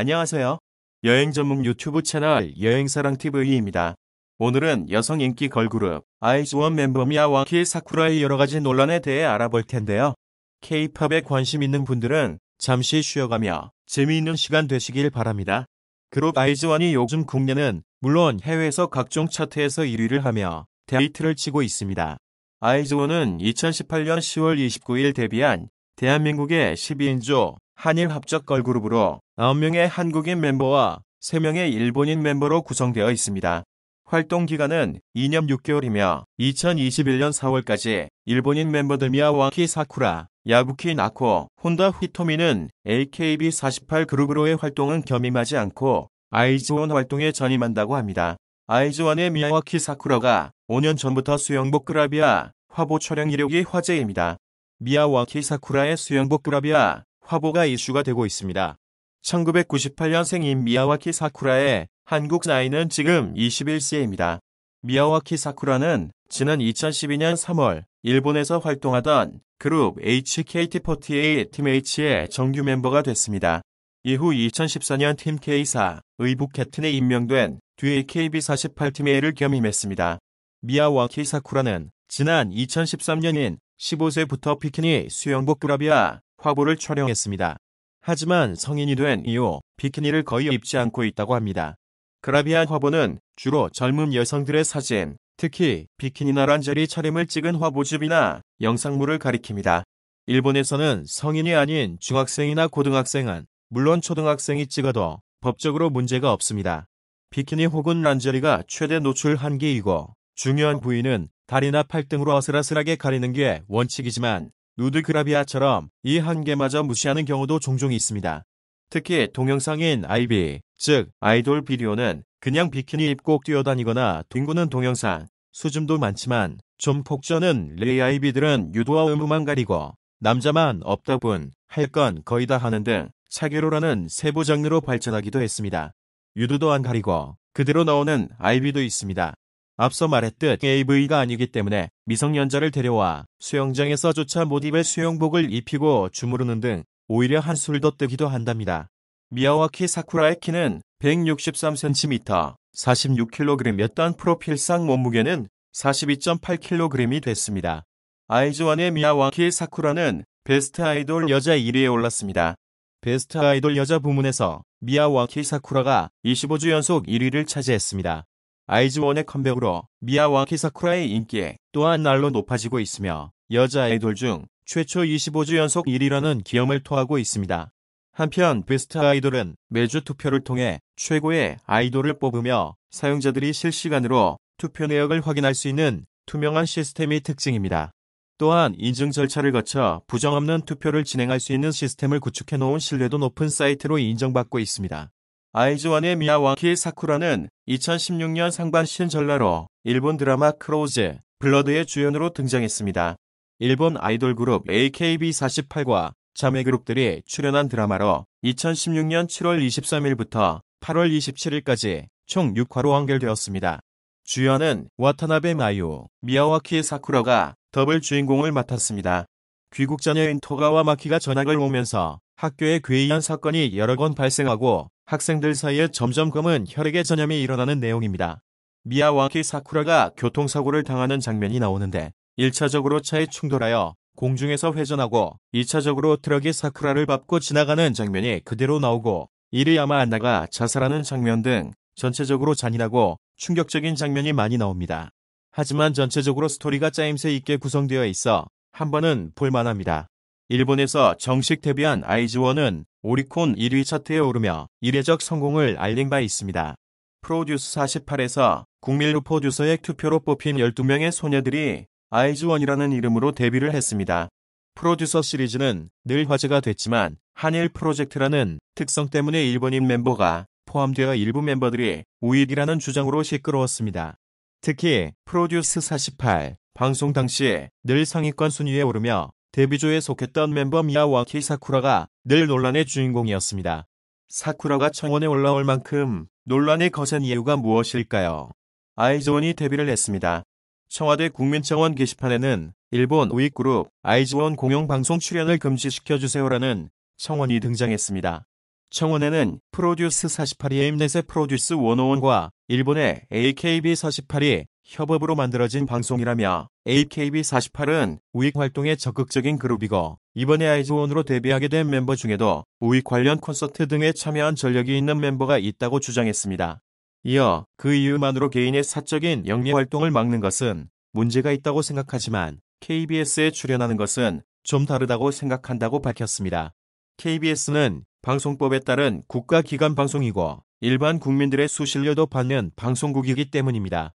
안녕하세요. 여행 전문 유튜브 채널 여행사랑TV입니다. 오늘은 여성 인기 걸그룹 아이즈원 멤버 미야와키 사쿠라의 여러가지 논란에 대해 알아볼 텐데요. K-팝에 관심 있는 분들은 잠시 쉬어가며 재미있는 시간 되시길 바랍니다. 그룹 아이즈원이 요즘 국내는 물론 해외에서 각종 차트에서 1위를 하며 데이트를 치고 있습니다. 아이즈원은 2018년 10월 29일 데뷔한 대한민국의 12인조 한일 합작 걸그룹으로 9명의 한국인 멤버와 3명의 일본인 멤버로 구성되어 있습니다. 활동 기간은 2년 6개월이며 2021년 4월까지 일본인 멤버들 미야와키 사쿠라, 야부키 나코, 혼다 히토미는 AKB48 그룹으로의 활동은 겸임하지 않고 아이즈원 활동에 전임한다고 합니다. 아이즈원의 미야와키 사쿠라가 5년 전부터 수영복 그라비아 화보 촬영 이력이 화제입니다. 미야와키 사쿠라의 수영복 그라비아 화보가 이슈가 되고 있습니다. 1998년생인 미야와키 사쿠라의 한국 나이는 지금 21세입니다. 미야와키 사쿠라는 지난 2012년 3월 일본에서 활동하던 그룹 HKT48 팀 H의 정규 멤버가 됐습니다. 이후 2014년 팀 K사 의부 캡틴에 임명된 뒤 AKB48 팀 A를 겸임했습니다. 미야와키 사쿠라는 지난 2013년인 15세부터 비키니 수영복 그라비아 화보를 촬영했습니다. 하지만 성인이 된 이후 비키니를 거의 입지 않고 있다고 합니다. 그라비아 화보는 주로 젊은 여성들의 사진, 특히 비키니나 란제리 차림을 찍은 화보집이나 영상물을 가리킵니다. 일본에서는 성인이 아닌 중학생이나 고등학생은 물론 초등학생이 찍어도 법적으로 문제가 없습니다. 비키니 혹은 란제리가 최대 노출 한계이고 중요한 부위는 다리나 팔 등으로 어슬아슬하게 가리는 게 원칙이지만 누드 그라비아처럼 이 한계마저 무시하는 경우도 종종 있습니다. 특히 동영상인 아이비, 즉 아이돌 비디오는 그냥 비키니 입고 뛰어다니거나 뒹구는 동영상, 수줍도 많지만 좀 폭주하는 레이 아이비들은 유도와 의무만 가리고 남자만 없다 분, 할 건 거의 다 하는 등 차계로라는 세부 장르로 발전하기도 했습니다. 유도도 안 가리고 그대로 나오는 아이비도 있습니다. 앞서 말했듯 AV가 아니기 때문에 미성년자를 데려와 수영장에서조차 못 입을 수영복을 입히고 주무르는 등 오히려 한술 더 뜨기도 한답니다. 미야와키 사쿠라의 키는 163cm, 46kg였던 프로필상 몸무게는 42.8kg이 됐습니다. 아이즈원의 미야와키 사쿠라는 베스트 아이돌 여자 1위에 올랐습니다. 베스트 아이돌 여자 부문에서 미야와키 사쿠라가 25주 연속 1위를 차지했습니다. 아이즈원의 컴백으로 미야와키 사쿠라의 인기 또한 날로 높아지고 있으며 여자 아이돌 중 최초 25주 연속 1위라는 기염을 토하고 있습니다. 한편 베스트 아이돌은 매주 투표를 통해 최고의 아이돌을 뽑으며 사용자들이 실시간으로 투표 내역을 확인할 수 있는 투명한 시스템이 특징입니다. 또한 인증 절차를 거쳐 부정 없는 투표를 진행할 수 있는 시스템을 구축해 놓은 신뢰도 높은 사이트로 인정받고 있습니다. 아이즈원의 미야와키 사쿠라는 2016년 상반 신전라로 일본 드라마 크로우즈, 블러드의 주연으로 등장했습니다. 일본 아이돌 그룹 AKB48과 자매 그룹들이 출연한 드라마로 2016년 7월 23일부터 8월 27일까지 총 6화로 완결되었습니다. 주연은 와타나베 마유, 미야와키 사쿠라가 더블 주인공을 맡았습니다. 귀국 자녀인 토가와 마키가 전학을 오면서 학교에 괴이한 사건이 여러 건 발생하고 학생들 사이에 점점 검은 혈액의 전염이 일어나는 내용입니다. 미야와키 사쿠라가 교통사고를 당하는 장면이 나오는데 1차적으로 차에 충돌하여 공중에서 회전하고 2차적으로 트럭이 사쿠라를 밟고 지나가는 장면이 그대로 나오고 이리 아마 안나가 자살하는 장면 등 전체적으로 잔인하고 충격적인 장면이 많이 나옵니다. 하지만 전체적으로 스토리가 짜임새 있게 구성되어 있어 한 번은 볼만합니다. 일본에서 정식 데뷔한 아이즈원은 오리콘 1위 차트에 오르며 이례적 성공을 알린 바 있습니다. 프로듀스 48에서 국밀루 프로듀서의 투표로 뽑힌 12명의 소녀들이 아이즈원이라는 이름으로 데뷔를 했습니다. 프로듀서 시리즈는 늘 화제가 됐지만 한일 프로젝트라는 특성 때문에 일본인 멤버가 포함되어 일부 멤버들이 우익이라는 주장으로 시끄러웠습니다. 특히 프로듀스 48 방송 당시에 늘 상위권 순위에 오르며 데뷔조에 속했던 멤버 미야와키 사쿠라가 늘 논란의 주인공이었습니다. 사쿠라가 청원에 올라올 만큼 논란이 거센 이유가 무엇일까요? 아이즈원이 데뷔를 했습니다. 청와대 국민청원 게시판에는 일본 우익그룹 아이즈원 공영방송 출연을 금지시켜주세요라는 청원이 등장했습니다. 청원에는 프로듀스 48이 엠넷의 프로듀스 101과 일본의 AKB48이 협업으로 만들어진 방송이라며 AKB48은 우익 활동에 적극적인 그룹이고 이번에 아이즈원으로 데뷔하게 된 멤버 중에도 우익 관련 콘서트 등에 참여한 전력이 있는 멤버가 있다고 주장했습니다. 이어 그 이유만으로 개인의 사적인 영리 활동을 막는 것은 문제가 있다고 생각하지만 KBS에 출연하는 것은 좀 다르다고 생각한다고 밝혔습니다. KBS는 방송법에 따른 국가기관 방송이고 일반 국민들의 수신료도 받는 방송국이기 때문입니다.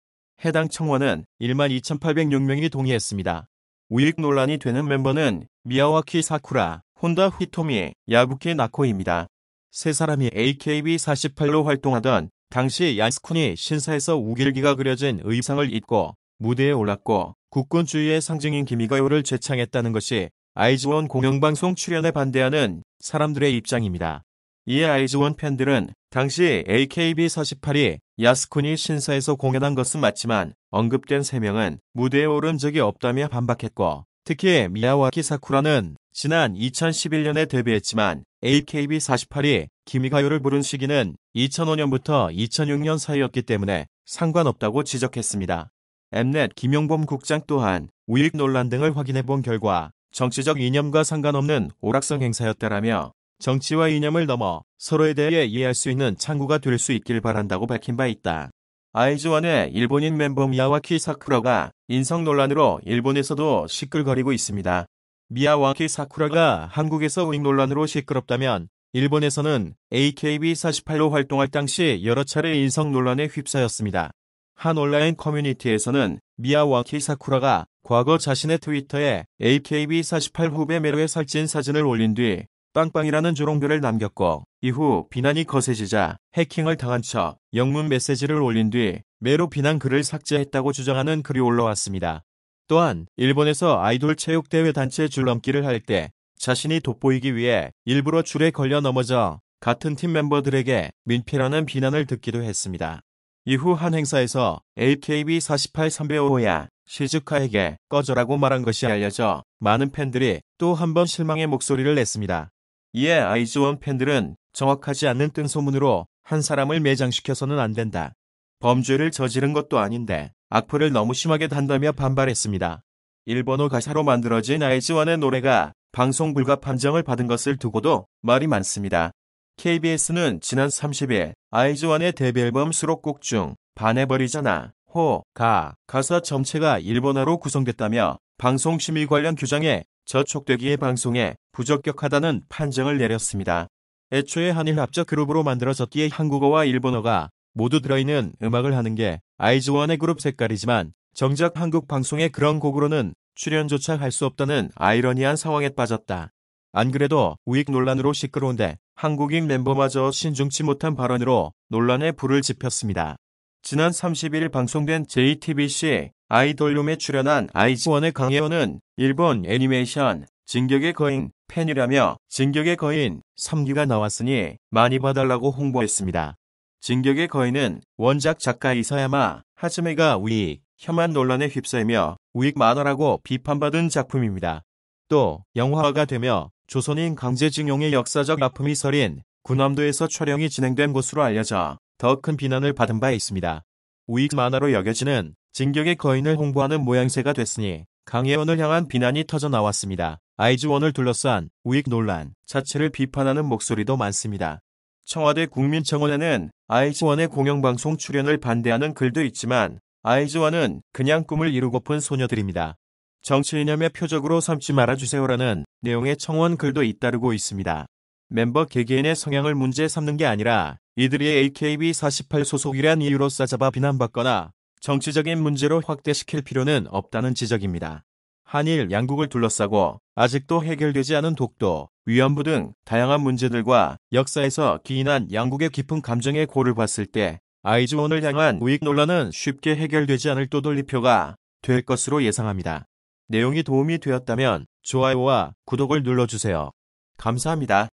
해당 청원은 1만 2,806명이 동의했습니다. 우익 논란이 되는 멤버는 미야와키 사쿠라, 혼다 휘토미, 야부키 나코입니다. 세 사람이 AKB48로 활동하던 당시 야스쿤이 신사에서 우길기가 그려진 의상을 입고 무대에 올랐고 국군주의의 상징인 기미가요를 재창했다는 것이 아이즈원 공영방송 출연에 반대하는 사람들의 입장입니다. 이에 아이즈원 팬들은 당시 AKB48이 야스쿤이 신사에서 공연한 것은 맞지만 언급된 3명은 무대에 오른 적이 없다며 반박했고 특히 미야와키 사쿠라는 지난 2011년에 데뷔했지만 AKB48이 기미가요를 부른 시기는 2005년부터 2006년 사이였기 때문에 상관없다고 지적했습니다. 엠넷 김용범 국장 또한 우익 논란 등을 확인해 본 결과 정치적 이념과 상관없는 오락성 행사였다라며 정치와 이념을 넘어 서로에 대해 이해할 수 있는 창구가 될 수 있길 바란다고 밝힌 바 있다. 아이즈원의 일본인 멤버 미야와키 사쿠라가 인성 논란으로 일본에서도 시끌거리고 있습니다. 미야와키 사쿠라가 한국에서 우익 논란으로 시끄럽다면 일본에서는 AKB48로 활동할 당시 여러 차례 인성 논란에 휩싸였습니다. 한 온라인 커뮤니티에서는 미야와키 사쿠라가 과거 자신의 트위터에 AKB48 후배 메로에 살찐 사진을 올린 뒤 빵빵이라는 조롱글을 남겼고 이후 비난이 거세지자 해킹을 당한 척 영문 메시지를 올린 뒤 메로 비난 글을 삭제했다고 주장하는 글이 올라왔습니다. 또한 일본에서 아이돌 체육대회 단체 줄넘기를 할 때 자신이 돋보이기 위해 일부러 줄에 걸려 넘어져 같은 팀 멤버들에게 민폐라는 비난을 듣기도 했습니다. 이후 한 행사에서 AKB48 선배 오호야 시즈카에게 꺼져라고 말한 것이 알려져 많은 팬들이 또 한 번 실망의 목소리를 냈습니다. 이에 아이즈원 팬들은 정확하지 않는 뜬소문으로 한 사람을 매장시켜서는 안 된다. 범죄를 저지른 것도 아닌데 악플을 너무 심하게 단다며 반발했습니다. 일본어 가사로 만들어진 아이즈원의 노래가 방송 불가 판정을 받은 것을 두고도 말이 많습니다. KBS는 지난 30일 아이즈원의 데뷔 앨범 수록곡 중 반해버리잖아, 호, 가, 가사 전체가 일본어로 구성됐다며 방송심의 관련 규정에 저촉되기에 방송에 부적격하다는 판정을 내렸습니다. 애초에 한일 합작 그룹으로 만들어졌기에 한국어와 일본어가 모두 들어있는 음악을 하는 게 아이즈원의 그룹 색깔이지만 정작 한국 방송의 그런 곡으로는 출연조차 할 수 없다는 아이러니한 상황에 빠졌다. 안 그래도 우익 논란으로 시끄러운데 한국인 멤버마저 신중치 못한 발언으로 논란에 불을 지폈습니다. 지난 30일 방송된 JTBC 아이돌룸에 출연한 아이즈원의 강혜원은 일본 애니메이션 진격의 거인 팬이라며 진격의 거인 3기가 나왔으니 많이 봐달라고 홍보했습니다. 진격의 거인은 원작 작가 이사야마 하즈메가 우익, 혐한 논란에 휩싸이며 우익 만화라고 비판받은 작품입니다. 또 영화가 되며 조선인 강제징용의 역사적 아픔이 서린 군함도에서 촬영이 진행된 것으로 알려져 더 큰 비난을 받은 바 있습니다. 우익 만화로 여겨지는 진격의 거인을 홍보하는 모양새가 됐으니 강혜원을 향한 비난이 터져 나왔습니다. 아이즈원을 둘러싼 우익 논란 자체를 비판하는 목소리도 많습니다. 청와대 국민청원에는 아이즈원의 공영방송 출연을 반대하는 글도 있지만 아이즈원은 그냥 꿈을 이루고픈 소녀들입니다. 정치 이념의 표적으로 삼지 말아주세요라는 내용의 청원 글도 잇따르고 있습니다. 멤버 개개인의 성향을 문제 삼는 게 아니라 이들이 AKB48 소속이란 이유로 싸잡아 비난받거나 정치적인 문제로 확대시킬 필요는 없다는 지적입니다. 한일 양국을 둘러싸고 아직도 해결되지 않은 독도, 위안부 등 다양한 문제들과 역사에서 기인한 양국의 깊은 감정의 고를 봤을 때 아이즈원을 향한 우익 논란은 쉽게 해결되지 않을 또돌리표가 될 것으로 예상합니다. 내용이 도움이 되었다면 좋아요와 구독을 눌러주세요. 감사합니다.